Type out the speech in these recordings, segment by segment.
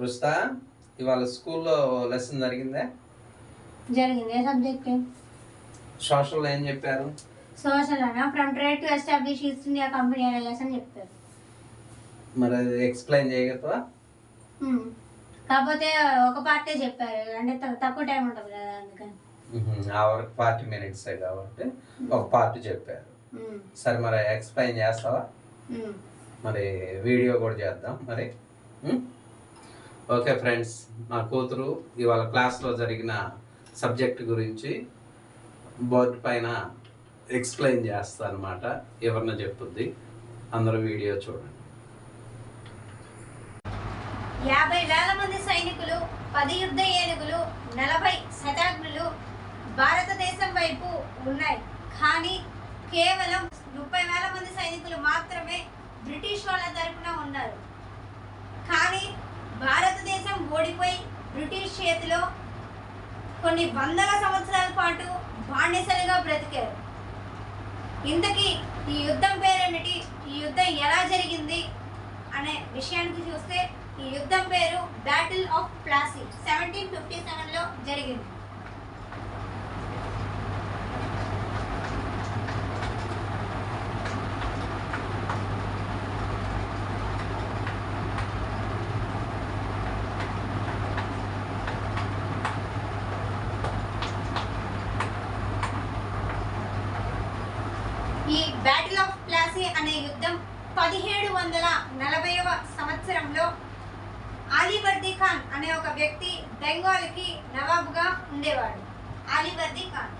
రుస్తా ఇవాళ స్కూల్లో లెసన్ జరిగిందే? జరిగింది. ఏ సబ్జెక్ట్? సోషల్ ఏం చెప్పారు? సోషల్ అన్న from trade to establish East India company అనే లెసన్ చెప్తారు మరి అది ఎక్స్ప్లెయిన్ చేయగలవా Hmm. కాకపోతే ఒక పార్టే చెప్పారు. అంటే తక్కువ- తక్కువ టైం ఉంటుంది కదా అందుకని. ఆ వరకు ఫార్టీ మినిట్స్ కాబట్టి ఒక పార్ట్ చెప్పారు. సరే మరి ఎక్స్ప్లెయిన్ చేస్తావా. మరి వీడియో కూడా చేద్దాం మరి? ఓకే ఫ్రెండ్స్ మా కూతురు ఇవాళ క్లాస్లో జరిగిన సబ్జెక్ట్ గురించి బోర్డు పైన ఎక్స్ప్లెయిన్ చేస్తా అనమాట ఎవరిన చెప్పుద్ది అందరూ వీడియో చూడండి. యాభై వేల మంది సైనికులు పది యుద్ధ ఏనుగులు నలభై శతాగ్నులు భారతదేశం వైపు ఉన్నాయి. కానీ కేవలం ముప్పై వేల మంది సైనికులు మాత్రమే బ్రిటిష్ వాళ్ళ తరపున ఉన్నారు. కానీ భారతదేశం ఓడిపోయి బ్రిటిష్ చేతిలో కొన్ని వందల సంవత్సరాల పాటు బానిసలుగా బ్రతికారు. ఇంతకీ ఈ యుద్ధం పేరేమిటి ఈ యుద్ధం ఎలా జరిగింది అనే విషయానికి చూస్తే ఈ యుద్ధం పేరు battle of Plassey seventeen fifty సెవెన్లో జరిగింది ఈ బ్యాటిల్ ఆఫ్ ప్లాసీ అనే యుద్ధం పదిహేడు వందల నలభైవ సంవత్సరంలో ఆలీవర్దీ ఖాన్ అనే ఒక వ్యక్తి బెంగాల్కి నవాబుగా ఉండేవాడు. ఆలీవర్దీ ఖాన్.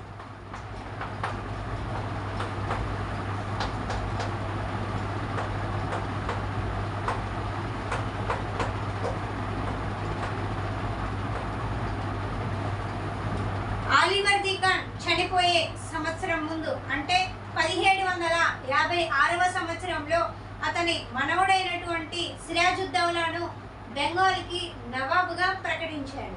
ఆలివర్దీ ఖాన్ చనిపోయే సంవత్సరం ముందు అంటే పదిహేడు వందల యాభై ఆరవ సంవత్సరంలో అతని మనవడైనటువంటి సిరాజుద్దౌలాను బెంగాల్కి నవాబుగా ప్రకటించాడు.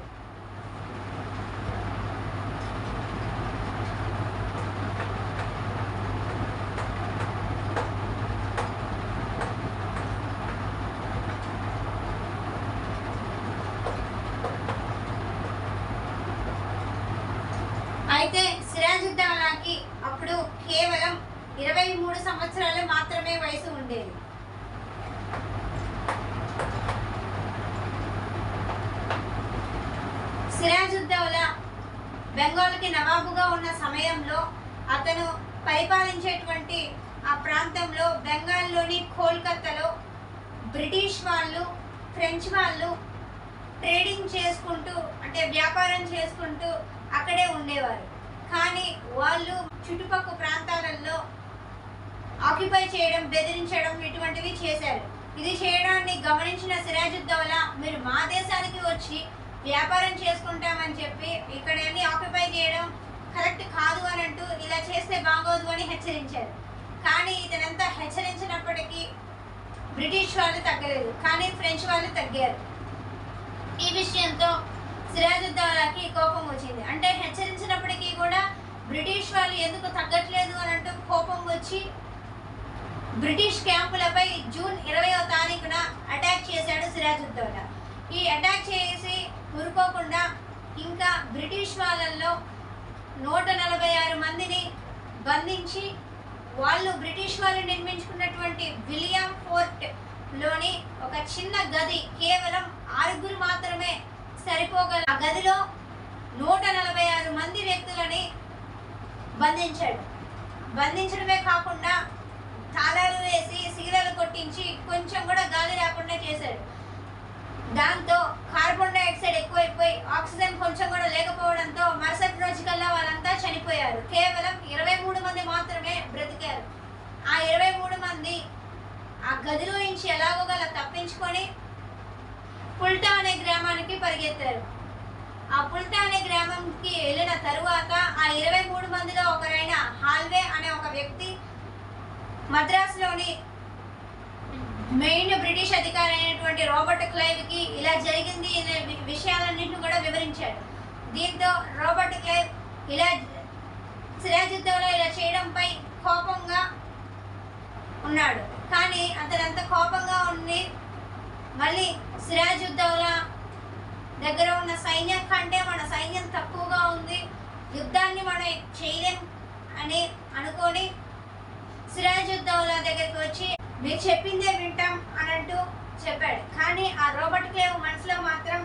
అయితే సిరాజుద్దౌలాకి అప్పుడు కేవలం ఇరవై మూడు సంవత్సరాలు మాత్రమే వయసు ఉండేది. సిరాజుద్దౌలా బెంగాల్కి నవాబుగా ఉన్న సమయంలో అతను పరిపాలించేటువంటి ఆ ప్రాంతంలో బెంగాల్లోని కోల్కత్తాలో బ్రిటిష్ వాళ్ళు ఫ్రెంచ్ వాళ్ళు ట్రేడింగ్ చేసుకుంటూ అంటే వ్యాపారం చేసుకుంటూ అక్కడే ఉండేవారు. కానీ వాళ్ళు చుట్టుపక్కల ప్రాంతాలలో ఆక్యుపై చేయడం బెదిరించడం ఇటువంటివి చేశారు. ఇది చేయడాన్ని గమనించిన సిరాజుద్దౌలా మీరు మా దేశానికి వచ్చి వ్యాపారం చేసుకుంటామని చెప్పి ఇక్కడ అన్ని ఆక్యుపై చేయడం కరెక్ట్ కాదు అని అంటూ ఇలా చేస్తే బాగోదు అని హెచ్చరించారు. కానీ ఇతనంతా హెచ్చరించినప్పటికీ బ్రిటిష్ వాళ్ళు తగ్గలేదు. కానీ ఫ్రెంచ్ వాళ్ళు తగ్గారు. ఈ విషయంతో సిరాజుద్దౌలాకి కోపం వచ్చింది. అంటే హెచ్చరించినప్పటికీ కూడా బ్రిటిష్ వాళ్ళు ఎందుకు తగ్గట్లేదు అని అంటూ కోపం వచ్చి బ్రిటిష్ క్యాంపులపై జూన్ ఇరవయో తారీఖున అటాక్ చేశాడు సిరాజుద్దౌలా ఈ అటాక్ చేసి ఊరుకోకుండా ఇంకా బ్రిటిష్ వాళ్ళల్లో నూట నలభై ఆరు మందిని బంధించి వాళ్ళు బ్రిటిష్ వాళ్ళు నిర్మించుకున్నటువంటి విలియం ఫోర్ట్లోని ఒక చిన్న గది కేవలం ఆరుగురు మాత్రమే సరిపోగల ఆ గదిలో నూట నలభై ఆరు మంది వ్యక్తులని బంధించాడు. బంధించడమే కాకుండా తాళాలు వేసి సిగరెలు కొట్టించి కొంచెం కూడా గాలి రాకుండా చేశాడు. దాంతో కార్బన్ డైఆక్సైడ్ ఎక్కువైపోయి ఆక్సిజన్ కొంచెం కూడా లేకపోవడంతో మరుసటి రోజుకల్లా వాళ్ళంతా చనిపోయారు. కేవలం ఇరవై మూడు మంది మాత్రమే బ్రతికారు. ఆ ఇరవై మూడు మంది ఆ గదిలో నుంచి ఎలాగో గల తప్పించుకొని పుల్టా అనే గ్రామానికి పరిగెత్తారు. ఆ పుల్టా అనే గ్రామంకి వెళ్ళిన తరువాత ఆ ఇరవై మూడు మందిలో ఒకరైన హాల్వే అనే ఒక వ్యక్తి మద్రాసులోని మెయిన్ బ్రిటిష్ అధికారి అయినటువంటి రాబర్ట్ క్లైవ్కి ఇలా జరిగింది అనే విషయాలన్నింటినీ విషయాలన్నింటిని కూడా వివరించాడు. దీంతో రాబర్ట్ క్లైవ్ ఇలా సిరాజుద్దౌలా ఇలా చేయడంపై కోపంగా ఉన్నాడు. కానీ అతను అంత కోపంగా ఉండి మళ్ళీ సిరాజుద్దౌలా దగ్గర ఉన్న సైన్యం కంటే మన సైన్యం తక్కువగా ఉంది. యుద్ధాన్ని మనం చేయలేం అని అనుకొని సిరాజుద్దౌలా దగ్గరికి వచ్చి మీరు చెప్పిందే వింటాం అని అంటూ చెప్పాడు. కానీ ఆ రోబర్ట్ క్లేవ్ మనసులో మాత్రం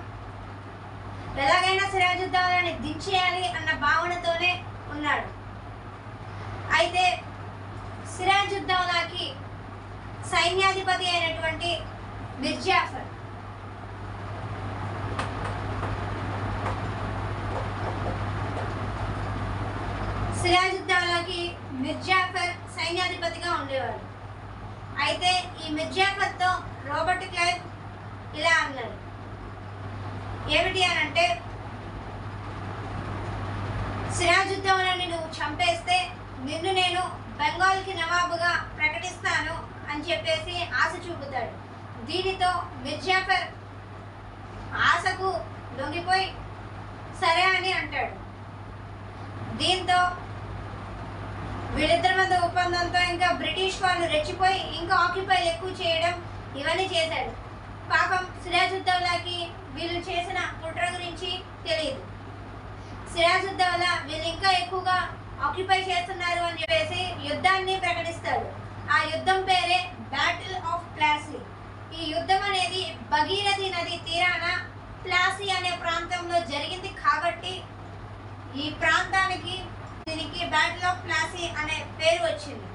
ఎలాగైనా సిరాజుద్దౌలాని దించేయాలి అన్న భావనతోనే ఉన్నాడు. అయితే సిరాజుద్దౌలాకి సైన్యాధిపతి అయినటువంటి మిర్జాఫర్ సిరాజుద్దౌలాకి మిర్జాఫర్ సైన్యాధిపతిగా ఉండేవాడు. అయితే ఈ మిర్జాఫర్తో రాబర్ట్ క్లైవ్ ఇలా అన్నాడు ఏమిటి అని అంటే సిరాజుద్దౌలాని నిన్ను చంపేస్తే నిన్ను నేను బెంగాల్కి నవాబుగా ప్రకటిస్తాను అని చెప్పేసి ఆశ చూపుతాడు. దీనితో మిర్జాఫర్ ఆశకు లొంగిపోయి సరే అని అంటాడు. దీంతో వీళ్ళిద్దరు ఒప్పందంతో ఇంకా బ్రిటిష్ వాళ్ళు రెచ్చిపోయి ఇంకా ఆక్యుపై ఎక్కువ చేయడం ఇవన్నీ చేశాడు. పాపం సిరాజుద్దౌలాకి వీళ్ళు చేసిన కుట్ర గురించి తెలియదు సిరాజుద్దౌలా వీళ్ళు ఇంకా ఎక్కువగా ఆక్యుపై చేస్తున్నారు అని చెప్పేసి యుద్ధాన్ని ప్రకటిస్తాడు. ఆ యుద్ధం పేరే బ్యాటిల్ ఆఫ్ ప్లాసీ ఈ యుద్ధం అనేది భగీరథి నది తీరాన ప్లాసీ అనే ప్రాంతంలో జరిగింది కాబట్టి ఈ ప్రాంతానికి దీనికి బ్యాటిల్ ఆఫ్ ప్లాసీ అనే పేరు వచ్చింది.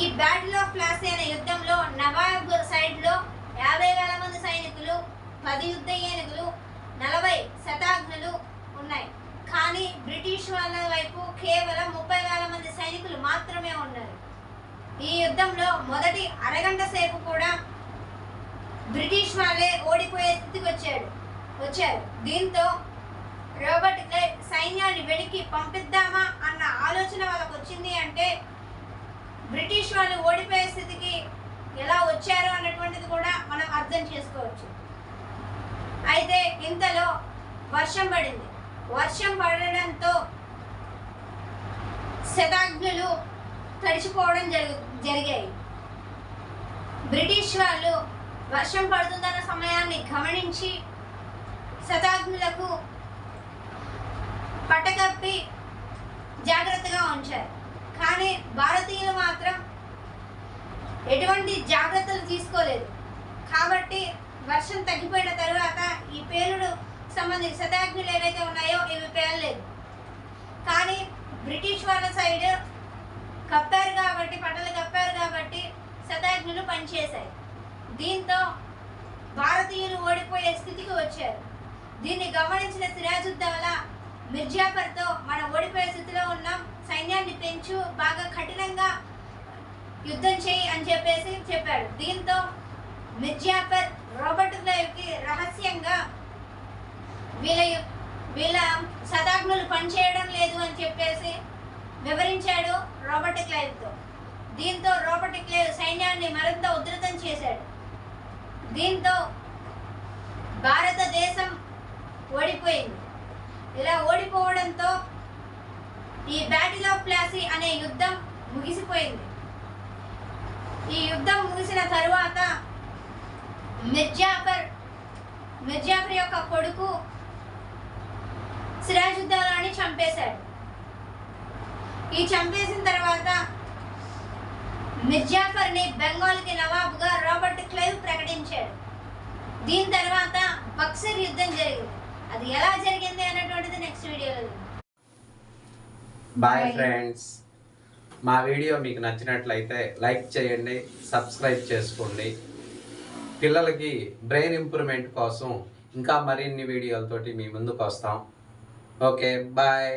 ఈ బ్యాటిల్ ఆఫ్ ప్లాసీ అనే యుద్ధంలో నవాబ్ సైడ్లో యాభై వేల మంది సైనికులు పది యుద్ధ ఏనుగులు నలభై శతాగ్నులు ఉన్నాయి. కానీ బ్రిటిష్ వాళ్ళ వైపు కేవలం ముప్పై వేల మంది సైనికులు మాత్రమే ఉన్నారు. ఈ యుద్ధంలో మొదటి అరగంట సేపు కూడా బ్రిటిష్ వాళ్ళే ఓడిపోయే స్థితికి వచ్చాడు వచ్చారు. దీంతో రోబర్ట్ సైన్యాన్ని వెనక్కి పంపిద్దామా అన్న ఆలోచన వాళ్ళకు వచ్చింది అంటే బ్రిటిష్ వాళ్ళు ఓడిపోయే స్థితికి ఎలా వచ్చారు అన్నటువంటిది కూడా మనం అర్థం చేసుకోవచ్చు. అయితే ఇంతలో వర్షం పడింది. వర్షం పడడంతో శతాగ్నులు తడిచిపోవడం జరుగు జరిగాయి. బ్రిటిష్ వాళ్ళు వర్షం పడుతుందన్న సమయాన్ని గమనించి శతాగ్నులకు పట్టకప్పి జాగ్రత్తగా ఉంచారు. కానీ భారతీయులు మాత్రం ఎటువంటి జాగ్రత్తలు తీసుకోలేదు. కాబట్టి వర్షం తగ్గిపోయిన తరువాత ఈ పేలుడు సంబంధించి శతాగ్నులు ఏవైతే ఉన్నాయో ఇవి పేలలేదు. కానీ బ్రిటిష్ వాళ్ళ సైడ్ కప్పారు కాబట్టి పట్టలు కప్పారు కాబట్టి శతాగ్నులు పనిచేశాయి. దీంతో భారతీయులు ఓడిపోయే స్థితికి వచ్చారు. దీన్ని గమనించిన సిరాజుద్దౌలా మిర్జాఫర్తో మన ఓడిపోయే స్థితిలో ఉన్నాం. సైన్యాన్ని పెంచు బాగా కఠినంగా యుద్ధం చేయి అని చెప్పేసి చెప్పాడు. దీంతో మిర్జాఫర్ రాబర్ట్ క్లైవ్కి రహస్యంగా వీళ్ళ యు- వీళ్ళ శతాగ్నులు పనిచేయడం లేదు అని చెప్పేసి వివరించాడు రాబర్ట్ క్లైవ్తో. దీంతో రాబర్ట్ క్లైవ్ సైన్యాన్ని మరింత ఉధృతం చేశాడు. దీంతో భారతదేశం ఓడిపోయింది. ఇలా ఓడిపోవడంతో ఈ బ్యాటిల్ ఆఫ్ ప్లాసీ అనే యుద్ధం ముగిసిపోయింది. ఈ యుద్ధం ముగిసిన తరువాత మిర్జాఫర్ మిర్జాఫర్ యొక్క కొడుకు సిరాజుద్దౌలాని చంపేశాడు. ఈ చంపేసిన తర్వాత మిర్జాఫర్ని బెంగాల్కి నవాబుగా రాబర్ట్ క్లైవ్ ప్రకటించాడు. దీని తర్వాత బక్సర్ యుద్ధం జరిగింది. అది ఎలా జరిగింది అన్నటువంటిది నెక్స్ట్ వీడియోలో. బాయ్. ఫ్రెండ్స్ మా వీడియో మీకు నచ్చినట్లయితే లైక్ చేయండి సబ్స్క్రైబ్ చేసుకోండి పిల్లలకి బ్రెయిన్ ఇంప్రూవ్మెంట్ కోసం ఇంకా మరిన్ని వీడియోలతోటి మీ ముందుకు వస్తాం ఓకే బాయ్